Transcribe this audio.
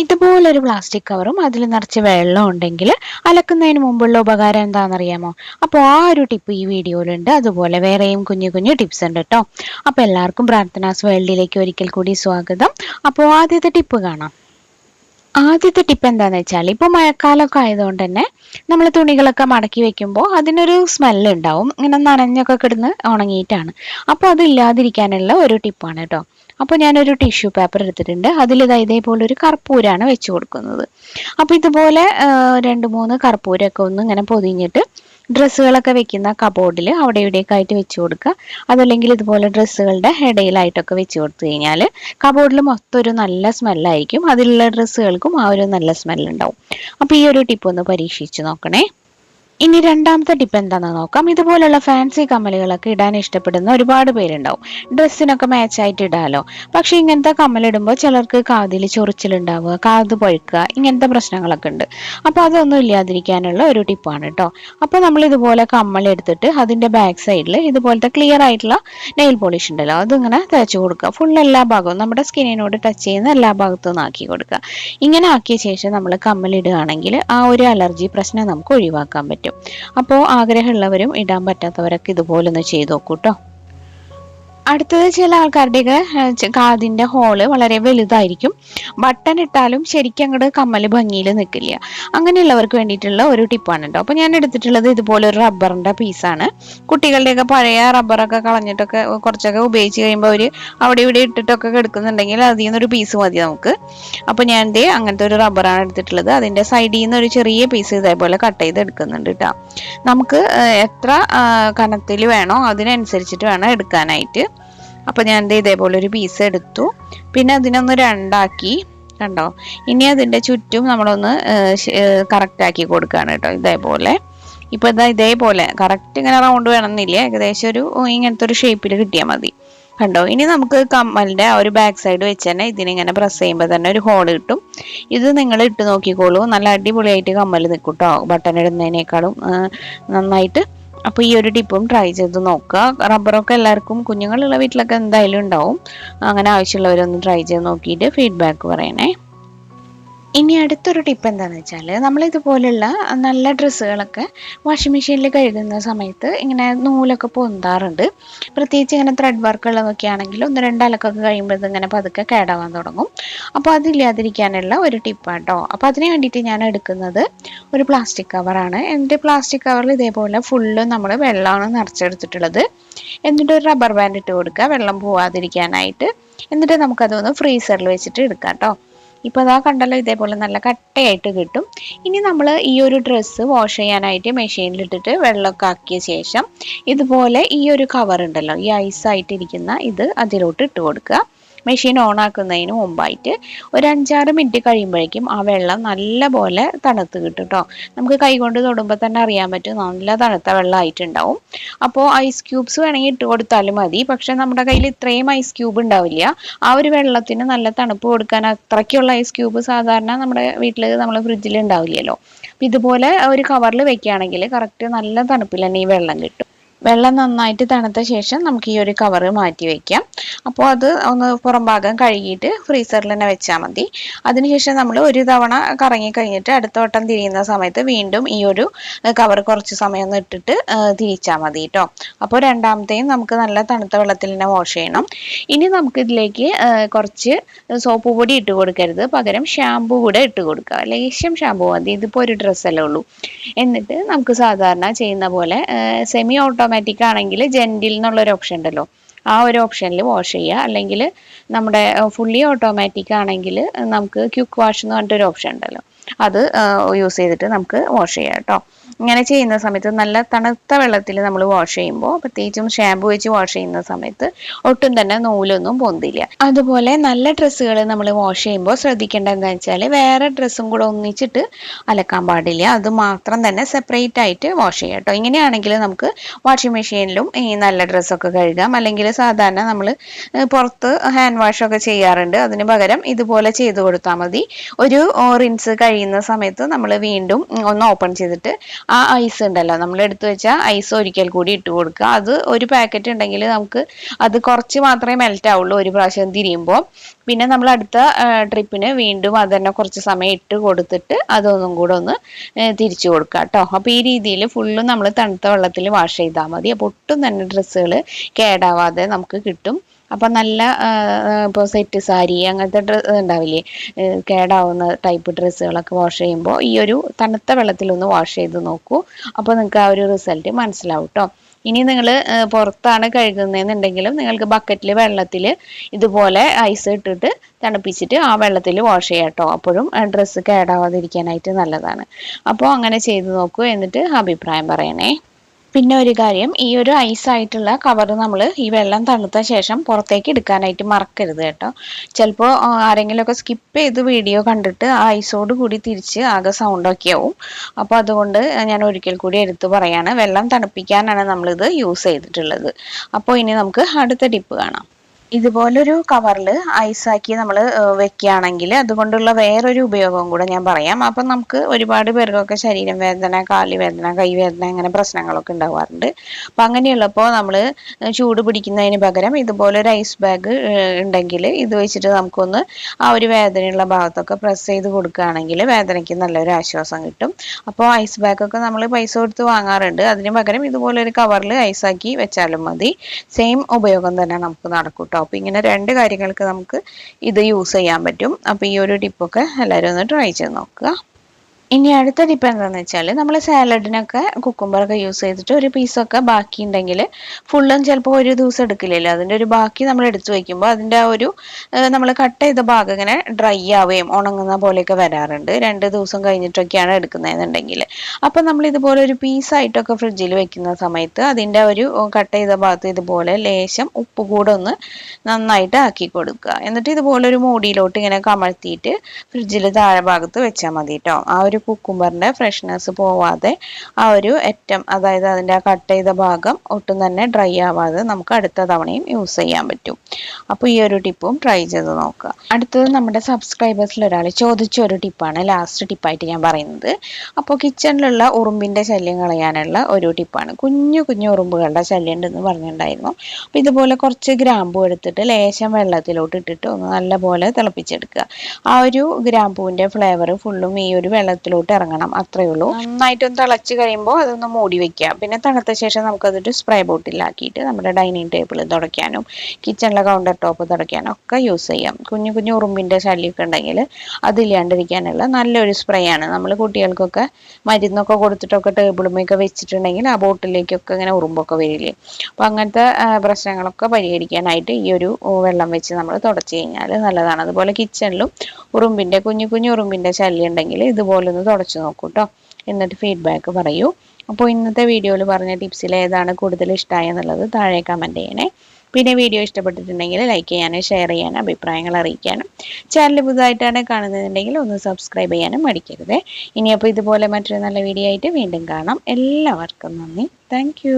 ഇതുപോലൊരു പ്ലാസ്റ്റിക് കവറും അതിൽ നിറച്ച് വെള്ളം ഉണ്ടെങ്കിൽ അലക്കുന്നതിന് മുമ്പുള്ള ഉപകാരം എന്താണെന്നറിയാമോ? അപ്പോൾ ആ ഒരു ടിപ്പ് ഈ വീഡിയോയിലുണ്ട്. അതുപോലെ വേറെയും കുഞ്ഞു കുഞ്ഞു ടിപ്സ് ഉണ്ട് കേട്ടോ അപ്പോൾ എല്ലാവർക്കും പ്രാർത്ഥനാസ് വേൾഡിലേക്ക് ഒരിക്കൽ കൂടി സ്വാഗതം. അപ്പോൾ ആദ്യത്തെ ടിപ്പ് കാണാം. ആദ്യത്തെ ടിപ്പ് എന്താണെന്ന് വെച്ചാൽ ഇപ്പോൾ മഴക്കാലമൊക്കെ ആയതുകൊണ്ട് തന്നെ നമ്മൾ തുണികളൊക്കെ മടക്കി വെക്കുമ്പോൾ അതിനൊരു സ്മെല്ല് ഉണ്ടാവും. ഇങ്ങനെ നനഞ്ഞൊക്കെ കിടന്ന് ഉണങ്ങിയിട്ടാണ്. അപ്പോൾ അത് ഇല്ലാതിരിക്കാനുള്ള ഒരു ടിപ്പാണ് കേട്ടോ അപ്പോൾ ഞാനൊരു ടിഷ്യൂ പേപ്പർ എടുത്തിട്ടുണ്ട്. അതിൽ ഇതാ ഇതേപോലെ ഒരു കർപ്പൂരാണ് വെച്ച് കൊടുക്കുന്നത്. അപ്പോൾ ഇതുപോലെ രണ്ട് മൂന്ന് കർപ്പൂരമൊക്കെ ഒന്ന് ഇങ്ങനെ പൊതിഞ്ഞിട്ട് ഡ്രസ്സുകളൊക്കെ വെക്കുന്ന കബോർഡിൽ അവിടെ ഇവിടെയൊക്കെ ആയിട്ട് വെച്ച് കൊടുക്കുക. അതല്ലെങ്കിൽ ഇതുപോലെ ഡ്രസ്സുകളുടെ ഇടയിലായിട്ടൊക്കെ വെച്ച് കൊടുത്തു കഴിഞ്ഞാൽ കബോർഡിൽ മൊത്തം ഒരു നല്ല സ്മെല്ലായിരിക്കും അതിലുള്ള ഡ്രസ്സുകൾക്കും ആ ഒരു നല്ല സ്മെല്ലുണ്ടാവും അപ്പോൾ ഈ ഒരു ടിപ്പ് ഒന്ന് പരീക്ഷിച്ച് നോക്കണേ. ഇനി രണ്ടാമത്തെ ടിപ്പ് എന്താണെന്ന് നോക്കാം. ഇതുപോലുള്ള ഫാൻസി കമ്മലുകളൊക്കെ ഇടാൻ ഇഷ്ടപ്പെടുന്ന ഒരുപാട് പേരുണ്ടാവും. ഡ്രസ്സിനൊക്കെ മാച്ചായിട്ട് ഇടാലോ. പക്ഷെ ഇങ്ങനത്തെ കമ്മലിടുമ്പോൾ ചിലർക്ക് കാതിൽ ചൊറിച്ചിലുണ്ടാവുക കാത് പഴുക്കുക ഇങ്ങനത്തെ പ്രശ്നങ്ങളൊക്കെ ഉണ്ട്. അപ്പോൾ അതൊന്നും ഇല്ലാതിരിക്കാനുള്ള ഒരു ടിപ്പാണ് കേട്ടോ. അപ്പോൾ നമ്മൾ ഇതുപോലെ കമ്മൽ എടുത്തിട്ട് അതിന്റെ ബാക്ക് സൈഡിൽ ഇതുപോലത്തെ ക്ലിയർ ആയിട്ടുള്ള നെയിൽ പോളിഷ് ഉണ്ടല്ലോ അതിങ്ങനെ തേച്ച് കൊടുക്കുക. ഫുൾ എല്ലാ ഭാഗവും നമ്മുടെ സ്കിന്നിനോട് ടച്ച് ചെയ്യുന്ന എല്ലാ ഭാഗത്തും ആക്കി കൊടുക്കുക. ഇങ്ങനെ ആക്കിയ ശേഷം നമ്മൾ കമ്മലിടുകയാണെങ്കിൽ ആ ഒരു അലർജി പ്രശ്നം നമുക്ക് ഒഴിവാക്കാൻ പറ്റും. അപ്പോൾ ആഗ്രഹമുള്ളവരും ഇടാൻ പറ്റാത്തവരൊക്കെ ഇതുപോലെ ഒന്ന് ചെയ്ത് നോക്കൂ കേട്ടോ അടുത്തത് ചില ആൾക്കാരുടെയൊക്കെ കാതിന്റെ ഹോൾ വളരെ വലുതായിരിക്കും. ബട്ടൺ ഇട്ടാലും ശരിക്കും അങ്ങോട്ട് കമ്മൽ ഭംഗിയിൽ നിൽക്കില്ല അങ്ങനെയുള്ളവർക്ക് വേണ്ടിയിട്ടുള്ള ഒരു ടിപ്പാണ് കേട്ടോ അപ്പോൾ ഞാൻ എടുത്തിട്ടുള്ളത് ഇതുപോലെ ഒരു റബ്ബറിന്റെ പീസാണ് കുട്ടികളുടെയൊക്കെ പഴയ റബ്ബറൊക്കെ കളഞ്ഞിട്ടൊക്കെ കുറച്ചൊക്കെ ഉപയോഗിച്ച് കഴിയുമ്പോൾ അവർ അവിടെ ഇവിടെ ഇട്ടിട്ടൊക്കെ എടുക്കുന്നുണ്ടെങ്കിൽ അതിൽ നിന്നൊരു പീസ് മതി നമുക്ക്. അപ്പോൾ ഞാൻ ദേ അങ്ങനത്തെ ഒരു റബ്ബറാണ് എടുത്തിട്ടുള്ളത്. അതിന്റെ സൈഡിൽ നിന്ന് ഒരു ചെറിയ പീസ് ഇതേപോലെ കട്ട് ചെയ്ത് എടുക്കുന്നുണ്ട് കേട്ടോ നമുക്ക് എത്ര കനത്തിൽ വേണോ അതിനനുസരിച്ചിട്ട് വേണം എടുക്കാനായിട്ട്. അപ്പോൾ ഞാൻ എന്റെ ഇതേപോലെ ഒരു പീസ് എടുത്തു. പിന്നെ അതിനൊന്ന് രണ്ടാക്കി. കണ്ടോ? ഇനി അതിന്റെ ചുറ്റും നമ്മളൊന്ന് കറക്റ്റ് ആക്കി കൊടുക്കുകയാണ് കേട്ടോ ഇതേപോലെ. ഇപ്പോൾ ഇതാ ഇതേപോലെ കറക്റ്റ് ഇങ്ങനെ റൗണ്ട് വേണമെന്നില്ല. ഏകദേശം ഒരു ഇങ്ങനത്തെ ഒരു ഷേപ്പിൽ കിട്ടിയാൽ മതി. കണ്ടോ? ഇനി നമുക്ക് കമ്മലിന്റെ ആ ഒരു ബാക്ക് സൈഡ് വെച്ച് തന്നെ ഇതിനിങ്ങനെ പ്രസ് ചെയ്യുമ്പോൾ തന്നെ ഒരു ഹോൾ കിട്ടും. ഇത് നിങ്ങൾ ഇട്ട് നോക്കിക്കോളൂ. നല്ല അടിപൊളിയായിട്ട് കമ്മൽ നിൽക്കും കേട്ടോ ബട്ടൺ ഇടുന്നതിനേക്കാളും നന്നായിട്ട്. അപ്പോൾ ഈ ഒരു ടിപ്പും ട്രൈ ചെയ്ത് നോക്കുക. റബ്ബറൊക്കെ എല്ലാവർക്കും കുഞ്ഞുങ്ങളുള്ള വീട്ടിലൊക്കെ എന്തായാലും ഉണ്ടാവും. അങ്ങനെ ആവശ്യമുള്ളവരൊന്ന് ട്രൈ ചെയ്ത് നോക്കിയിട്ട് ഫീഡ്ബാക്ക് പറയണേ. ഇനി അടുത്തൊരു ടിപ്പ് എന്താണെന്ന് വെച്ചാൽ നമ്മൾ ഇതുപോലുള്ള നല്ല ഡ്രസ്സുകളൊക്കെ വാഷിംഗ് മെഷീനിൽ കഴുകുന്ന സമയത്ത് ഇങ്ങനെ നൂലൊക്കെ പൊന്താറുണ്ട്. പ്രത്യേകിച്ച് ഇങ്ങനെ ത്രെഡ് വർക്ക് ഉള്ളതൊക്കെ ആണെങ്കിൽ ഒന്ന് രണ്ട് അലക്കൊക്കെ കഴിയുമ്പോൾ ഇതിങ്ങനെ പതുക്കെ കേടാവാൻ തുടങ്ങും. അപ്പോൾ അതില്ലാതിരിക്കാനുള്ള ഒരു ടിപ്പാട്ടോ അപ്പോൾ അതിന് വേണ്ടിയിട്ട് ഞാൻ എടുക്കുന്നത് ഒരു പ്ലാസ്റ്റിക് കവറാണ് എന്റെ പ്ലാസ്റ്റിക് കവറിൽ ഇതേപോലെ ഫുള്ള് നമ്മൾ വെള്ളമാണ് നിറച്ചെടുത്തിട്ടുള്ളത്. എന്നിട്ട് ഒരു റബ്ബർ ബാൻഡ് ഇട്ട് കൊടുക്കുക. വെള്ളം പോവാതിരിക്കാനായിട്ട്. എന്നിട്ട് നമുക്കതൊന്ന് ഫ്രീസറിൽ വെച്ചിട്ട് എടുക്കാം കേട്ടോ ഇപ്പോൾ അതാ കണ്ടല്ലോ ഇതേപോലെ നല്ല കട്ടയായിട്ട് കിട്ടും. ഇനി നമ്മൾ ഈ ഒരു ഡ്രസ്സ് വാഷ് ചെയ്യാനായിട്ട് മെഷീനിലിട്ടിട്ട് വെള്ളമൊക്കെ ആക്കിയ ശേഷം ഇതുപോലെ ഈ ഒരു കവർ ഉണ്ടല്ലോ ഈ ഐസ് ആയിട്ടിരിക്കുന്ന ഇത് അതിലോട്ട് ഇട്ട് കൊടുക്കുക. മെഷീൻ ഓൺ ആക്കുന്നതിന് മുമ്പായിട്ട് ഒരു അഞ്ചാറ് മിനിറ്റ് കഴിയുമ്പോഴേക്കും ആ വെള്ളം നല്ല പോലെ തണുത്ത് കിട്ടും കേട്ടോ നമുക്ക് കൈകൊണ്ട് തൊടുമ്പോൾ തന്നെ അറിയാൻ പറ്റും നല്ല തണുത്ത വെള്ളമായിട്ടുണ്ടാവും അപ്പോൾ ഐസ് ക്യൂബ്സ് വേണമെങ്കിൽ ഇട്ട് കൊടുത്താലും മതി. പക്ഷെ നമ്മുടെ കയ്യിൽ ഇത്രയും ഐസ് ക്യൂബ് ഉണ്ടാവില്ല. ആ ഒരു വെള്ളത്തിന് നല്ല തണുപ്പ് കൊടുക്കാൻ അത്രയ്ക്കുള്ള ഐസ് ക്യൂബ് സാധാരണ നമ്മുടെ വീട്ടിൽ നമ്മൾ ഫ്രിഡ്ജിൽ ഉണ്ടാവില്ലല്ലോ. അപ്പം ഇതുപോലെ ഒരു കവറിൽ വെക്കുകയാണെങ്കിൽ കറക്റ്റ് നല്ല തണുപ്പിൽ തന്നെ ഈ വെള്ളം കിട്ടും. വെള്ളം നന്നായിട്ട് തണുത്ത ശേഷം നമുക്ക് ഈ ഒരു കവറ് മാറ്റി വെക്കാം. അപ്പോൾ അത് ഒന്ന് പുറം ഭാഗം കഴുകിയിട്ട് ഫ്രീസറിൽ തന്നെ വെച്ചാൽ മതി. അതിനുശേഷം നമ്മൾ ഒരു തവണ കറങ്ങി കഴിഞ്ഞിട്ട് അടുത്ത വട്ടം തിരിയുന്ന സമയത്ത് വീണ്ടും ഈ ഒരു കവർ കുറച്ച് സമയം ഒന്ന് ഇട്ടിട്ട് തിരിച്ചാൽ മതി കേട്ടോ അപ്പോൾ രണ്ടാമത്തെയും നമുക്ക് നല്ല തണുത്ത വെള്ളത്തിൽ തന്നെ വാഷ് ചെയ്യണം. ഇനി നമുക്ക് ഇതിലേക്ക് കുറച്ച് സോപ്പ് പൊടി ഇട്ട് കൊടുക്കരുത്. പകരം ഷാമ്പു കൂടെ ഇട്ട് കൊടുക്കുക. ലേശം ഷാമ്പു മതി. ഇതിപ്പോൾ ഒരു ഡ്രസ്സല്ലേ ഉള്ളൂ. എന്നിട്ട് നമുക്ക് സാധാരണ ചെയ്യുന്ന പോലെ സെമി ഓട്ടോമാറ്റിക് ആണെങ്കിൽ ജെന്റിൽ എന്നുള്ളൊരു ഓപ്ഷൻ ഉണ്ടല്ലോ. ആ ഒരു ഓപ്ഷനിൽ വാഷ് ചെയ്യുക. അല്ലെങ്കിൽ നമ്മുടെ ഫുള്ളി ഓട്ടോമാറ്റിക് ആണെങ്കിൽ നമുക്ക് ക്യുക്ക് വാഷ് എന്ന് പറഞ്ഞിട്ടൊരു ഓപ്ഷൻ ഉണ്ടല്ലോ. അത് യൂസ് ചെയ്തിട്ട് നമുക്ക് വാഷ് ചെയ്യാം കേട്ടോ. ഇങ്ങനെ ചെയ്യുന്ന സമയത്ത് നല്ല തണുത്ത വെള്ളത്തിൽ നമ്മൾ വാഷ് ചെയ്യുമ്പോൾ പ്രത്യേകിച്ചും ഷാമ്പു വെച്ച് വാഷ് ചെയ്യുന്ന സമയത്ത് ഒട്ടും തന്നെ നൂലൊന്നും പൊന്തില്ല. അതുപോലെ നല്ല ഡ്രസ്സുകൾ നമ്മൾ വാഷ് ചെയ്യുമ്പോൾ ശ്രദ്ധിക്കേണ്ട എന്താ വെച്ചാൽ വേറെ ഡ്രസ്സും കൂടെ ഒന്നിച്ചിട്ട് അലക്കാൻ പാടില്ല. അത് മാത്രം തന്നെ സെപ്പറേറ്റ് ആയിട്ട് വാഷ് ചെയ്യാം കേട്ടോ. ഇങ്ങനെയാണെങ്കിൽ നമുക്ക് വാഷിംഗ് മെഷീനിലും ഈ നല്ല ഡ്രസ്സൊക്കെ കഴുകാം. അല്ലെങ്കിൽ സാധാരണ നമ്മൾ പുറത്ത് ഹാൻഡ് വാഷ് ഒക്കെ ചെയ്യാറുണ്ട്. അതിന് പകരം ഇതുപോലെ ചെയ്ത് കൊടുത്താൽ മതി. ഒരു റിൻസ് കഴിയുന്ന സമയത്ത് നമ്മൾ വീണ്ടും ഒന്ന് ഓപ്പൺ ചെയ്തിട്ട് ആ ഐസ് ഉണ്ടല്ലോ നമ്മൾ എടുത്തു വെച്ച ഐസ് ഒരിക്കൽ കൂടി ഇട്ട് കൊടുക്കുക. അത് ഒരു പാക്കറ്റ് ഉണ്ടെങ്കിൽ നമുക്ക് അത് കുറച്ച് മാത്രമേ മെൽറ്റ് ആവുള്ളൂ ഒരു പ്രാവശ്യം തിരിയുമ്പോൾ പിന്നെ നമ്മൾ അടുത്ത ട്രിപ്പിന് വീണ്ടും അത് തന്നെ കുറച്ച് സമയം ഇട്ട് കൊടുത്തിട്ട് അതൊന്നും കൂടെ ഒന്ന് തിരിച്ചു കൊടുക്കുക കേട്ടോ. അപ്പോൾ ഈ രീതിയിൽ ഫുള്ളും നമ്മൾ തണുത്ത വെള്ളത്തിൽ വാഷ് ചെയ്താൽ മതി. അപ്പോൾ ഒട്ടും തന്നെ ഡ്രസ്സുകൾ കേടാവാതെ നമുക്ക് കിട്ടും. അപ്പം നല്ല ഇപ്പോൾ സെറ്റ് സാരി അങ്ങനത്തെ ഡ്രസ്സ് ഉണ്ടാവില്ലേ കേടാവുന്ന ടൈപ്പ് ഡ്രസ്സുകളൊക്കെ വാഷ് ചെയ്യുമ്പോൾ ഈ ഒരു തണുത്ത വെള്ളത്തിലൊന്ന് വാഷ് ചെയ്ത് നോക്കൂ. അപ്പോൾ നിങ്ങൾക്ക് ആ ഒരു റിസൾട്ട് മനസ്സിലാവും കേട്ടോ ഇനി നിങ്ങൾ പുറത്താണ് കഴുകുന്നതെന്നുണ്ടെങ്കിലും നിങ്ങൾക്ക് ബക്കറ്റിൽ വെള്ളത്തിൽ ഇതുപോലെ ഐസ് ഇട്ടിട്ട് തണുപ്പിച്ചിട്ട് ആ വെള്ളത്തിൽ വാഷ് ചെയ്യാം കേട്ടോ അപ്പോഴും ഡ്രസ്സ് കേടാവാതിരിക്കാനായിട്ട് നല്ലതാണ്. അപ്പോൾ അങ്ങനെ ചെയ്ത് നോക്കൂ എന്നിട്ട് അഭിപ്രായം പറയണേ. പിന്നെ ഒരു കാര്യം ഈ ഒരു ഐസ് ആയിട്ടുള്ള കവർ നമ്മൾ ഈ വെള്ളം തണുത്ത ശേഷം പുറത്തേക്ക് എടുക്കാനായിട്ട് മറക്കരുത് കേട്ടോ. ചിലപ്പോൾ ആരെങ്കിലുമൊക്കെ സ്കിപ്പ് ചെയ്ത് വീഡിയോ കണ്ടിട്ട് ആ ഐസോട് കൂടി തിരിച്ച് ആകെ സൗണ്ടൊക്കെ ആവും. അപ്പോൾ അതുകൊണ്ട് ഞാൻ ഒരിക്കൽ കൂടി എടുത്തു പറയാണ് വെള്ളം തണുപ്പിക്കാനാണ് നമ്മളിത് യൂസ് ചെയ്തിട്ടുള്ളത്. അപ്പോൾ ഇനി നമുക്ക് അടുത്ത ടിപ്പ് കാണാം. ഇതുപോലൊരു കവറിൽ ഐസാക്കി നമ്മൾ വെക്കുകയാണെങ്കിൽ അതുകൊണ്ടുള്ള വേറൊരു ഉപയോഗവും കൂടെ ഞാൻ പറയാം. അപ്പം നമുക്ക് ഒരുപാട് പേർക്കൊക്കെ ശരീരം വേദന കാൽ വേദന കൈവേദന അങ്ങനെ പ്രശ്നങ്ങളൊക്കെ ഉണ്ടാവാറുണ്ട്. അപ്പം അങ്ങനെയുള്ളപ്പോൾ നമ്മൾ ചൂട് പിടിക്കുന്നതിന് പകരം ഇതുപോലൊരു ഐസ് ബാഗ് ഉണ്ടെങ്കിൽ ഇത് വെച്ചിട്ട് നമുക്കൊന്ന് ആ ഒരു വേദനയുള്ള ഭാഗത്തൊക്കെ പ്രസ് ചെയ്ത് കൊടുക്കുകയാണെങ്കിൽ വേദനയ്ക്ക് നല്ലൊരു ആശ്വാസം കിട്ടും. അപ്പോൾ ഐസ് ബാഗൊക്കെ നമ്മൾ പൈസ കൊടുത്ത് വാങ്ങാറുണ്ട്. അതിന് പകരം ഇതുപോലൊരു കവറിൽ ഐസാക്കി വെച്ചാലും മതി. സെയിം ഉപയോഗം തന്നെ നമുക്ക് നടക്കും കേട്ടോ അപ്പോൾ ഇങ്ങനെ രണ്ട് കാര്യങ്ങൾക്ക് നമുക്ക് ഇത് യൂസ് ചെയ്യാൻ പറ്റും. അപ്പോൾ ഈ ഒരു ടിപ്പൊക്കെ എല്ലാവരും ഒന്ന് ട്രൈ ചെയ്ത് നോക്കുക. ഇനി അടുത്ത ടിപ്പ് എന്താണെന്ന് വെച്ചാൽ നമ്മൾ സാലഡിനൊക്കെ കുക്കുംബറൊക്കെ യൂസ് ചെയ്തിട്ട് ഒരു പീസൊക്കെ ബാക്കി ഉണ്ടെങ്കിൽ ഫുള്ളും ചിലപ്പോൾ ഒരു ദിവസം എടുക്കില്ലല്ലോ. അതിന്റെ ഒരു ബാക്കി നമ്മൾ എടുത്തു വയ്ക്കുമ്പോൾ അതിന്റെ ആ ഒരു നമ്മൾ കട്ട് ചെയ്ത ഭാഗം ഇങ്ങനെ ഡ്രൈ ആവുകയും ഉണങ്ങുന്ന പോലെയൊക്കെ വരാറുണ്ട്. രണ്ട് ദിവസം കഴിഞ്ഞിട്ടൊക്കെയാണ് എടുക്കുന്നതെന്നുണ്ടെങ്കിൽ അപ്പം നമ്മൾ ഇതുപോലെ ഒരു പീസായിട്ടൊക്കെ ഫ്രിഡ്ജിൽ വെക്കുന്ന സമയത്ത് അതിന്റെ ഒരു കട്ട് ചെയ്ത ഭാഗത്ത് ഇതുപോലെ ലേശം ഉപ്പ് കൂടെ ഒന്ന് നന്നായിട്ട് ആക്കി കൊടുക്കുക. എന്നിട്ട് ഇതുപോലെ ഒരു മൂടിയിലോട്ട് ഇങ്ങനെ കമഴ്ത്തിയിട്ട് ഫ്രിഡ്ജിൽ താഴെ ഭാഗത്ത് വെച്ചാൽ മതി കേട്ടോ ആ ഒരു ഒരു കുക്കുംബറിന്റെ ഫ്രഷ്നെസ് പോവാതെ ആ ഒരു അറ്റം അതായത് അതിന്റെ ആ കട്ട് ചെയ്ത ഭാഗം ഒട്ടും തന്നെ ഡ്രൈ ആവാതെ നമുക്ക് അടുത്ത തവണയും യൂസ് ചെയ്യാൻ പറ്റും. അപ്പോൾ ഈ ഒരു ടിപ്പും ട്രൈ ചെയ്ത് നോക്കുക. അടുത്തത് നമ്മുടെ സബ്സ്ക്രൈബേഴ്സിൽ ഒരാൾ ചോദിച്ച ഒരു ടിപ്പാണ് ലാസ്റ്റ് ടിപ്പായിട്ട് ഞാൻ പറയുന്നത്. അപ്പോൾ കിച്ചണിലുള്ള ഉറുമ്പിന്റെ ശല്യം കളയാനുള്ള ഒരു ടിപ്പാണ് കുഞ്ഞു കുഞ്ഞു ഉറുമ്പുകളുടെ ശല്യം ഉണ്ടെന്ന് പറഞ്ഞിട്ടുണ്ടായിരുന്നു. അപ്പോൾ ഇതുപോലെ കുറച്ച് ഗ്രാമ്പൂ എടുത്തിട്ട് ലേശം വെള്ളത്തിലോട്ട് ഇട്ടിട്ട് ഒന്ന് നല്ലപോലെ തിളപ്പിച്ചെടുക്കുക. ആ ഒരു ഗ്രാമ്പൂവിന്റെ ഫ്ലേവർ ഫുള്ളും ഈ ഒരു വെള്ളത്തിൽ വെള്ളത്തിലോട്ട് ഇറങ്ങണം അത്രയേ ഉള്ളൂ. നന്നായിട്ടൊന്ന് തിളച്ച് കഴിയുമ്പോൾ അതൊന്ന് മൂടി വെക്കുക. പിന്നെ തണുത്ത ശേഷം നമുക്കതൊരു സ്പ്രേ ബോട്ടിലാക്കിയിട്ട് നമ്മുടെ ഡൈനിങ് ടേബിൾ തുടയ്ക്കാനും കിച്ചണിലെ കൗണ്ടർ ടോപ്പ് തുടയ്ക്കാനും ഒക്കെ യൂസ് ചെയ്യാം. കുഞ്ഞു കുഞ്ഞു ഉറുമ്പിന്റെ ശല്യമൊക്കെ ഉണ്ടെങ്കിൽ അതില്ലാണ്ടിരിക്കാനുള്ള നല്ലൊരു സ്പ്രേ ആണ്. നമ്മൾ കുട്ടികൾക്കൊക്കെ മരുന്നൊക്കെ കൊടുത്തിട്ടൊക്കെ ടേബിളുമൊക്കെ വെച്ചിട്ടുണ്ടെങ്കിൽ ആ ബോട്ടിലേക്കൊക്കെ ഇങ്ങനെ ഉറുമ്പൊക്കെ വരില്ലേ? അപ്പം അങ്ങനത്തെ പ്രശ്നങ്ങളൊക്കെ പരിഹരിക്കാനായിട്ട് ഈ ഒരു വെള്ളം വെച്ച് നമ്മൾ തുടച്ച് കഴിഞ്ഞാൽ നല്ലതാണ്. അതുപോലെ കിച്ചണിലും ഉറുമ്പിന്റെ കുഞ്ഞു കുഞ്ഞു ഉറുമ്പിന്റെ ശല്യം ഉണ്ടെങ്കിൽ ഇതുപോലെ ഒന്ന് തുടച്ചു നോക്കൂ കേട്ടോ എന്നിട്ട് ഫീഡ്ബാക്ക് പറയൂ. അപ്പോൾ ഇന്നത്തെ വീഡിയോയിൽ പറഞ്ഞ ടിപ്സിൽ ഏതാണ് കൂടുതൽ ഇഷ്ടമായി എന്നുള്ളത് താഴെ കമന്റ് ചെയ്യണേ. പിന്നെ വീഡിയോ ഇഷ്ടപ്പെട്ടിട്ടുണ്ടെങ്കിൽ ലൈക്ക് ചെയ്യാനും ഷെയർ ചെയ്യാനും അഭിപ്രായങ്ങൾ അറിയിക്കാനും ചാനൽ പുതുതായിട്ടാണ് കാണുന്നതെന്നുണ്ടെങ്കിൽ ഒന്ന് സബ്സ്ക്രൈബ് ചെയ്യാനും മടിക്കരുത്. ഇനിയപ്പോൾ ഇതുപോലെ മറ്റൊരു നല്ല വീഡിയോ ആയിട്ട് വീണ്ടും കാണാം. എല്ലാവർക്കും നന്ദി. താങ്ക്